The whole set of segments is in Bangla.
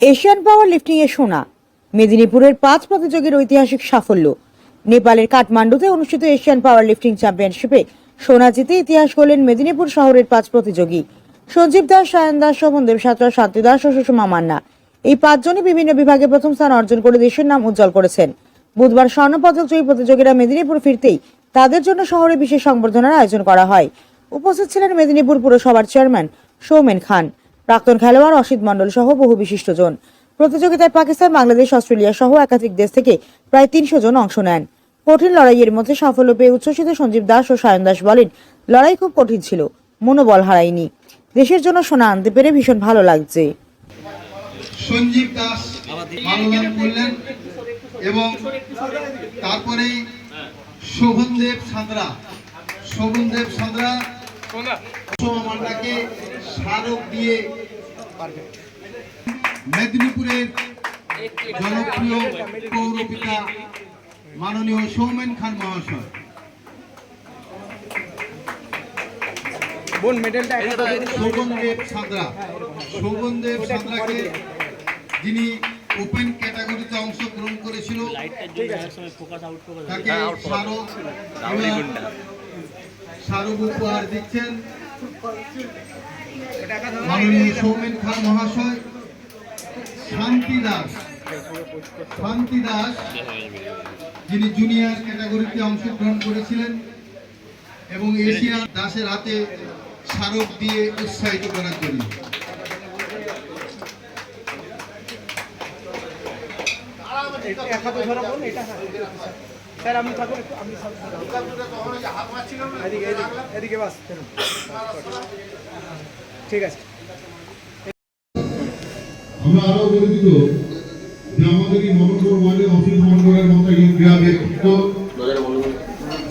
এশিয়ান পাওয়ার লিফটিং এ সোনা, মেদিনীপুরের পাঁচ প্রতিযোগীর ঐতিহাসিক সাফল্য। নেপালের কাঠমান্ডুতে অনুষ্ঠিত এশিয়ান পাওয়ার লিফটিং চ্যাম্পিয়নশিপে সোনা জিতে ইতিহাস করলেন মেদিনীপুর শহরের পাঁচ প্রতিযোগী। সঞ্জীব দাস, সায়ন দাস শোভনদেব সাঁতরা, শান্তি দাস ও সুষমা মান্না। এই পাঁচজনই বিভিন্ন বিভাগে প্রথম স্থান অর্জন করে দেশের নাম উজ্জ্বল করেছেন। বুধবার স্বর্ণপদক জয়ী প্রতিযোগীরা মেদিনীপুর ফিরতেই তাদের জন্য শহরে বিশেষ সংবর্ধনার আয়োজন করা হয়। উপস্থিত ছিলেন মেদিনীপুর পুরসভার চেয়ারম্যান সৌমেন খান। প্রাক্তন খেলোয়াড় অসিত মণ্ডল সহ বহু বিশিষ্টজন। প্রতিযোগিতায় পাকিস্তান বাংলাদেশ অস্ট্রেলিয়া সহ একাধিক দেশ থেকে প্রায় তিনশো জন অংশ নেন। কঠিন লড়াইয়ের মধ্যে সাফল্য পেয়ে উচ্ছ্বসিত সঞ্জীব দাস ও সায়ন দাস বলেন লড়াই খুব কঠিন ছিল মনোবল হারায়নি। দেশের জন্য সোনা আনতে পেরে ভীষণ ভালো লাগছে। সঞ্জীব দাস মাল্যদান করলেন এবং তারপরেই শোভনদেব সাঁতরা। শোভনদেব সাঁতরা সোমা স্মারক দিয়ে মেদিনীপুরের জনপ্রিয় পৌরপিতা মাননীয় সৌমেন খান মহাশয়। বোন মেডেলটা একটা দিয়ে দিন। শোভনদেব সাঁতরা। শোভনদেব সাঁতরাকে যিনি ওপেন ক্যাটাগরিতে অংশগ্রহণ করেছিল তাকে উপহার দিচ্ছেন। মাননীয় সৌমেন খান মহাশয়, শান্তি দাস শান্তি দাস, যিনি জুনিয়র ক্যাটাগরিতে অংশগ্রহণ করেছিলেন এবং এশিয়ান দাসের হাতে স্মারক দিয়ে উৎসাহিত করার জন্য। এটা স্যার আপনি থাকুন একটু আপনি এদিকে এদিকে এদিকে বাস ফেরুন। ঠিক আছে। আমরা আরও গর্বিত যে আমাদের এই ওয়ার্ডে অসিত মতো এই ক্রীড়া ব্যক্তিত্ব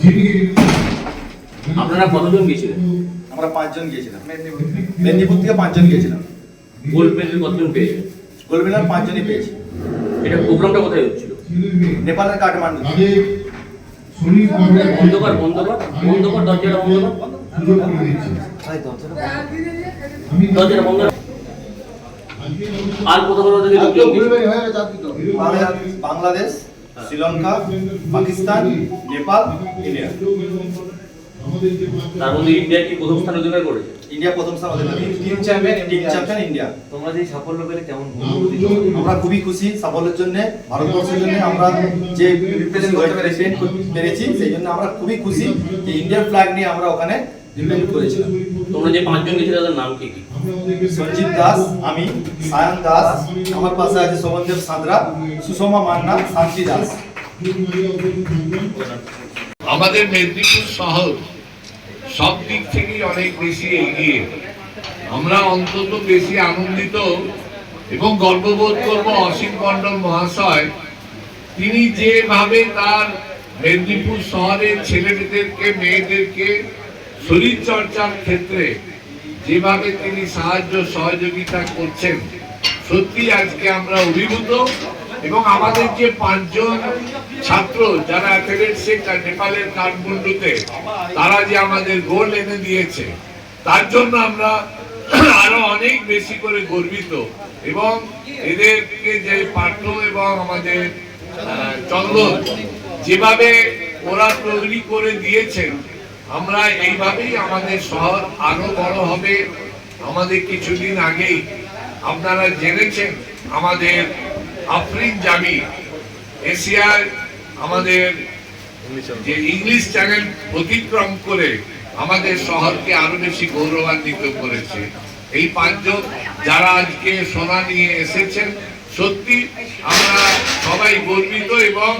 যিনি আপনারা কতজন গিয়েছিলেন? আমরা পাঁচজন গিয়েছিলাম। মেদিনীপুর। থেকে পাঁচজন গিয়েছিলাম। গোল্ড মেডেল কতজন পেয়েছেন? গোল্ড মেডাল পাঁচজনই পেয়েছি। এটা প্রোগ্রামটা কোথায় হচ্ছিল? নেপালের কাঠমান্ডু। বন্ধ কর বন্ধ কর বন্ধ কর দরজাটা বন্ধ কর। দরজাটা বন্ধ আর কোথাও থেকে বাংলাদেশ শ্রীলঙ্কা পাকিস্তান নেপাল ইন্ডিয়া। তার মধ্যে ইন্ডিয়া কি প্রথম স্থান অধিকার করেছে ইন্ডিয়া প্রথম স্থান অধিকারী team champion team champion India. তোমরা যে সাফল্য পেলে কেমন আমরা খুবই খুশি। সাফল্যের জন্য ভারতবর্ষের জন্য আমরা যে রিপ্রেজেন্ট করতে পেরেছি পেরেছি সেই জন্য আমরা খুবই খুশি যে ইন্ডিয়ান ফ্ল্যাগ নিয়ে আমরা ওখানে রিপ্রেজেন্ট করেছিলাম। তোমরা যে পাঁচজন গেছিলে তাদের নাম কি কি? সঞ্জীব দাস আমি সায়ন দাস আমার পাশে আছে শোভনদেব সাঁতরা সুষমা মান্না শান্তি দাস। আমাদের মেদিনীপুর শহর সব দিক থেকেই অনেক বেশি এগিয়ে। আমরা অন্তত বেশি আনন্দিত এবং গর্ববোধ করব অসীম মণ্ডল মহাশয়। তিনি যেভাবে তার মেদিনীপুর শহরের ছেলেমেয়েদেরকে, মেয়েদেরকে শরীর চর্চার ক্ষেত্রে যেভাবে তিনি সাহায্য সহযোগিতা করছেন সত্যি আজকে আমরা অভিভূত। এবং আমাদের যে পাঁচজন ছাত্র যারা অ্যাথলেটিক্সে নেপালের কাঠমান্ডুতে, তারা যে আমাদের গোল এনে দিয়েছে, তার জন্য আমরা আরও অনেক বেশি করে গর্বিত। এবং এদেরকে যে পাঠ্য এবং আমাদের চন্দন যেভাবে ওরা তৈরি করে দিয়েছেন, আমরা এইভাবেই আমাদের শহর আরও বড় হবে। আমাদের কিছুদিন আগেই আপনারা জেনেছেন আমাদের আফরিন জামি এশিয়ার আমাদের যে ইংলিশ চ্যানেল অতিক্রম করে আমাদের শহরকে আরও বেশি গৌরবান্বিত করেছে। এই পাঁচজন যারা আজকে সোনা নিয়ে এসেছেন, সত্যি আমরা সবাই গর্বিত এবং